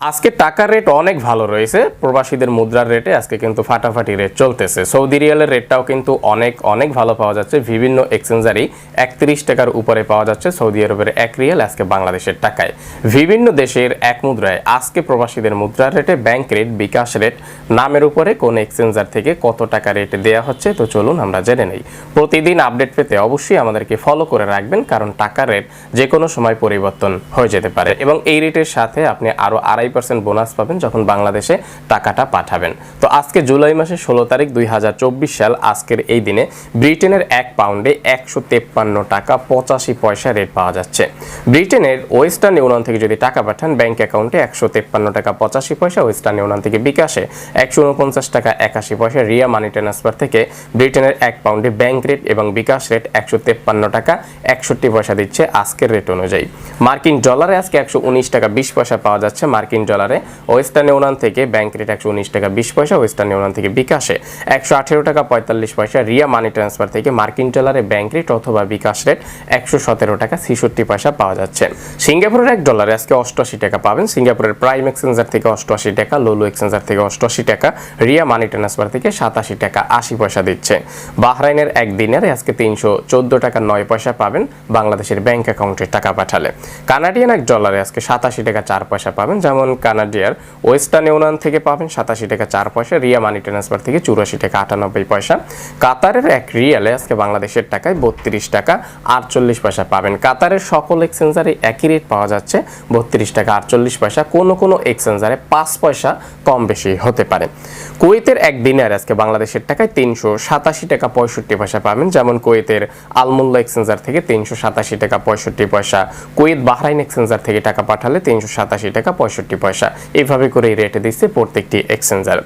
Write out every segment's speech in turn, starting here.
আজকে টাকার রেট অনেক ভালো রয়েছে। প্রবাসীদের মুদ্রার রেটে আজকে কিন্তু ফাটাফাটি রেট চলতেছে। সৌদি রিয়ালের রেটটাও কিন্তু অনেক অনেক ভালো পাওয়া যাচ্ছে। বিভিন্ন এক্সচেঞ্জারই একত্রিশ টাকার উপরে পাওয়া যাচ্ছে সৌদি আরবের এক রিয়াল আজকে বাংলাদেশের টাকায়। বিভিন্ন দেশের এক মুদ্রায় আজকে প্রবাসীদের মুদ্রার রেটে ব্যাংক রেট বিকাশ রেট নামের উপরে কোন এক্সচেঞ্জার থেকে কত টাকা রেট দেওয়া হচ্ছে, তো চলুন আমরা জেনে নেই। প্রতিদিন আপডেট পেতে অবশ্যই আমাদেরকে ফলো করে রাখবেন, কারণ টাকার রেট যে কোনো সময় পরিবর্তন হয়ে যেতে পারে। এবং এই রেটের সাথে আপনি আরও আড়াই পার্সেন্ট বোনাস পাবেন যখন বাংলাদেশে টাকাটা পাঠাবেন। তো আজকে জুলাই মাসের ষোলো তারিখ দুই সাল, আজকের এই দিনে ব্রিটেনের এক পাউন্ডে একশো তেপ্পান্ন টাকা পঁচাশি পয়সা রেট পাওয়া যাচ্ছে। ব্রিটেনের ওয়েস্টার্ন ইউনিয়ন থেকে যদি টাকা পাঠান, ব্যাংক অ্যাকাউন্টে একশো তেপ্পান্ন টাকা পঁচাশি পয়সা, ওয়েস্টার্ন ইউনিয়ন থেকে বিকাশে একশো উনপঞ্চাশ টাকা একাশি পয়সা, রিয়া মানি ট্রান্সফার থেকে ব্রিটেনের এক পাউন্ডে ব্যাংক রেট এবং বিকাশ রেট একশো তেপ্পান্ন টাকা একষট্টি পয়সা দিচ্ছে আজকের রেট অনুযায়ী। মার্কিন ডলারে আজকে একশো উনিশ টাকা বিশ পয়সা পাওয়া যাচ্ছে, মার্কিন ডলারে ওয়েস্টার্ন ইউনিয়ন থেকে ব্যাংক রেট একশো উনিশ টাকা বিশ পয়সা, ওয়েস্টার্ন ইউনিয়ন থেকে বিকাশে একশো আঠেরো টাকা পঁয়তাল্লিশ পয়সা, রিয়া মানি ট্রান্সফার থেকে মার্কিন ডলারে ব্যাংক রেট অথবা বিকাশ রেট একশো সতেরো টাকা ছেষট্টি পয়সা পাওয়া যাচ্ছে। সিঙ্গাপুরের এক ডলারে আজকে অষ্টআশি টাকা পাবেন। সিঙ্গাপুরের প্রাইম এক্সচেঞ্জার থেকে অষ্টআশি টাকা লোলো এক্সচেঞ্জার থেকে অষ্টআশি টাকা, রিয়া মানি ট্রান্সফার থেকে সাতাশি টাকা, আশি পয়সা দিচ্ছে। বাহরাইনের এক দিনের আজকে তিনশো চোদ্দ টাকা নয় পয়সা পাবেন বাংলাদেশের ব্যাংক অ্যাকাউন্টে টাকা পাঠালে। কানাডিয়ান এক ডলারে আজকে সাতাশি টাকা চার পয়সা পাবেন, যেমন কানাডিয়ার ওয়েস্টার্ন ইউনিয়ন থেকে পাবেন সাতাশি টাকা চার পয়সা, রিয়া মানি ট্রান্সফার থেকে চুরাশি টাকা আটানব্বই পয়সা। কাতারের এক রিয়ালে আজকে বাংলাদেশের টাকায় বত্রিশ টাকা আটচল্লিশ পয়সা পাবেন। কাতারের সকল এক্সচেঞ্জারে একই রেট পাওয়া যাচ্ছে, বত্রিশ টাকা আটচল্লিশ পয়সা। কোনো কোনো এক্সচেঞ্জারে পাঁচ পয়সা কম বেশি হতে পারে। কুয়েতের এক দিনের আজকে বাংলাদেশের টাকায় তিনশো সাতাশি টাকা পঁয়ষট্টি পয়সা পাবেন, যেমন কুয়েতের আলমুল্লা এক্সচেঞ্জার থেকে তিনশো সাতাশি টাকা পঁয়ষট্টি পয়সা। কুয়েত বাহরাইন এক্সচেঞ্জার থেকে টাকা পাঠালে তিনশো সাতাশি টাকা পঁয়ষট্টি পয়সা। এইভাবে করে রেটে দিচ্ছে প্রত্যেকটি এক্সচেঞ্জার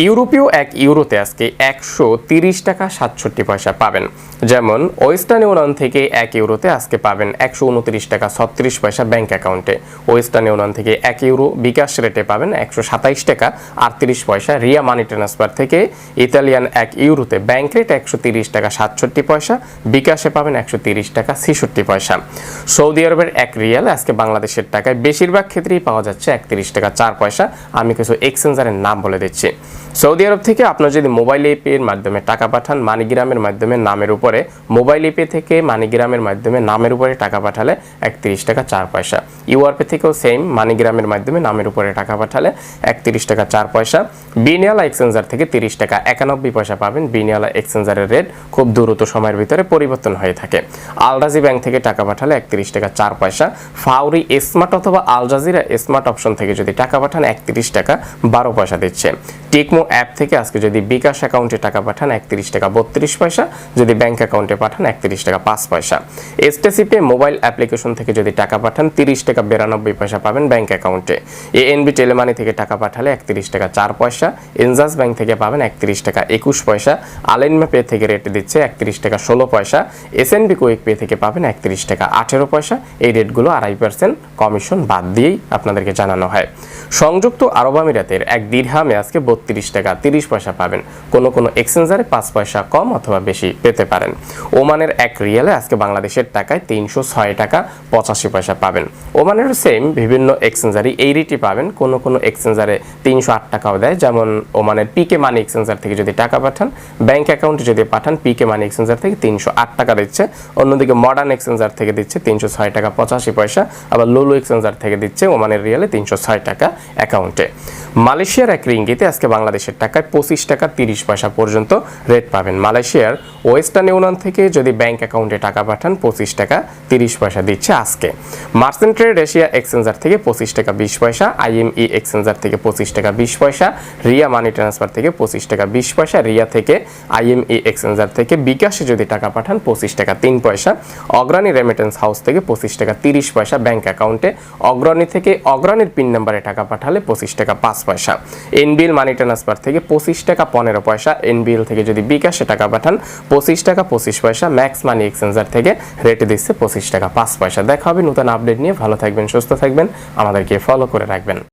ইউরোপীয় এক ইউরোতে আজকে একশো তিরিশ টাকা সাতষট্টি পয়সা পাবেন। যেমন ওয়েস্টার্ন ইউনিয়ন থেকে এক ইউরোতে আজকে পাবেন একশো উনত্রিশ টাকা ছত্রিশ পয়সা ব্যাংক অ্যাকাউন্টে। ওয়েস্টার্ন ইউনিয়ন থেকে এক ইউরো বিকাশ রেটে পাবেন একশো সাতাইশ টাকা আটত্রিশ পয়সা। রিয়া মানি ট্রান্সফার থেকে ইতালিয়ান এক ইউরোতে ব্যাংক রেট একশো তিরিশ টাকা সাতষট্টি পয়সা, বিকাশে পাবেন একশো তিরিশ টাকা ছেষট্টি পয়সা। সৌদি আরবের এক রিয়াল আজকে বাংলাদেশের টাকায় বেশিরভাগ ক্ষেত্রেই পাওয়া যাচ্ছে একত্রিশ টাকা চার পয়সা। আমি কিছু এক্সচেঞ্জারের নাম বলে দিচ্ছি। সৌদি আরব থেকে আপনার যদি মোবাইল এপের মাধ্যমে টাকা পাঠান, মানিগ্রামের মাধ্যমে নামের উপরে, মোবাইল এপে থেকে মানিগ্রামের মাধ্যমে নামের উপরে টাকা পাঠালে একত্রিশ টাকা চার পয়সা। ইউআরপে থেকেও সেম মানিগ্রামের মাধ্যমে নামের উপরে টাকা পাঠালে একত্রিশ টাকা চার পয়সা। বিনিয়ালা এক্সচেঞ্জার থেকে তিরিশ টাকা একানব্বই পয়সা পাবেন। বিনিয়ালা এক্সচেঞ্জারের রেট খুব দ্রুত সময়ের ভিতরে পরিবর্তন হয়ে থাকে। আলরাজি ব্যাংক থেকে টাকা পাঠালে একত্রিশ টাকা চার পয়সা। ফাউরি স্মার্ট অথবা আল জাজিরা স্মার্ট অপশন থেকে যদি টাকা পাঠান, একত্রিশ টাকা বারো পয়সা দিচ্ছে। টেকমো অ্যাপ থেকে আজকে যদি বিকাশ অ্যাকাউন্টে টাকা পাঠান একত্রিশ টাকা, বত্রিশ পয়সা। যদি ব্যাংক অ্যাকাউন্টে পাঠান একত্রিশ টাকা, পাঁচ পয়সা। এসটিসিপে মোবাইল অ্যাপ্লিকেশন থেকে যদি টাকা পাঠান তিরিশ টাকা, বিরানব্বই পয়সা পাবেন ব্যাংক অ্যাকাউন্টে এএনবি টেলিমানি থেকে টাকা পাঠালে একত্রিশ টাকা, চার পয়সা। এনজাস ব্যাংক থেকে পাবেন একত্রিশ টাকা, একুশ পয়সা। আলেনমা পে থেকে রেট দিচ্ছে একত্রিশ টাকা, ষোলো পয়সা। এসএনবি কুইক পে থেকে পাবেন একত্রিশ টাকা, আঠেরো পয়সা। এই রেটগুলো আড়াই পার্সেন্ট কমিশন বাদ দিয়েই আপনাদেরকে জানানো হয়। সংযুক্ত আরব আমিরাতের এক দীর্ঘামে আজকে বত্রিশ টাকা তিরিশ পয়সা পাবেন। কোনো কোনো এক্সচেঞ্জারে পাঁচ পয়সা কম অথবা বেশি পেতে পারেন। ওমানের এক রিয়ালে আজকে বাংলাদেশের টাকায় তিনশো ছয় টাকা পঁচাশি পয়সা পাবেন। ওমানের সেম বিভিন্ন এক্সচেঞ্জারই এই রেটই পাবেন। কোনো কোনো এক্সচেঞ্জারে তিনশো আট টাকাও দেয়। যেমন ওমানের পিকে মানি এক্সচেঞ্জার থেকে যদি টাকা পাঠান ব্যাংক অ্যাকাউন্টে যদি পাঠান পিকে মানি এক্সচেঞ্জার থেকে তিনশো আট টাকা দিচ্ছে। অন্যদিকে মডার্ন এক্সচেঞ্জার থেকে দিচ্ছে তিনশো ছয় টাকা পঁচাশি পয়সা। আবার লুলু এক্সচেঞ্জার থেকে দিচ্ছে ওমানের রিয়ালে তিনশো ছয় টাকা অ্যাকাউন্টে মালয়েশিয়ার এক রিঙ্গিতে আজকে বাংলাদেশের টাকায় পঁচিশ টাকা তিরিশ পয়সা পর্যন্ত রেট পাবেন। মালয়েশিয়ার ওয়েস্টার্ন ইউনিয়ন থেকে যদি ব্যাংক অ্যাকাউন্টে টাকা পাঠান, পঁচিশ টাকা তিরিশ পয়সা দিচ্ছে আজকে। মার্চেন্ট ট্রেড এশিয়া এক্সচেঞ্জার থেকে পঁচিশ টাকা বিশ পয়সা আইএমই এক্সচেঞ্জার থেকে পঁচিশ টাকা বিশ পয়সা, রিয়া মানি ট্রান্সফার থেকে পঁচিশ টাকা বিশ পয়সা, রিয়া থেকে আইএমই এক্সচেঞ্জার থেকে বিকাশে যদি টাকা পাঠান, পঁচিশ টাকা তিন পয়সা, অগ্রণী রেমিটেন্স হাউস থেকে পঁচিশ টাকা তিরিশ পয়সা ব্যাংক অ্যাকাউন্টে অগ্রণী থেকে অগ্রণীর পিন নাম্বারে টাকা পাঠালে পঁচিশ টাকা পাঁচ পয়সা। এনবিএল মানি ট্রান্সফার থেকে পঁচিশ টাকা পনেরো পয়সা এনবিএল থেকে যদি বিকাশে টাকা পাঠান, পঁচিশ টাকা পঁচিশ পয়সা ম্যাক্স মানি এক্সচেঞ্জার থেকে রেটে দিচ্ছে পঁচিশ টাকা পাঁচ পয়সা। দেখা হবে নতুন আপডেট নিয়ে। ভালো থাকবেন, সুস্থ থাকবেন। আমাদেরকে ফলো করে রাখবেন।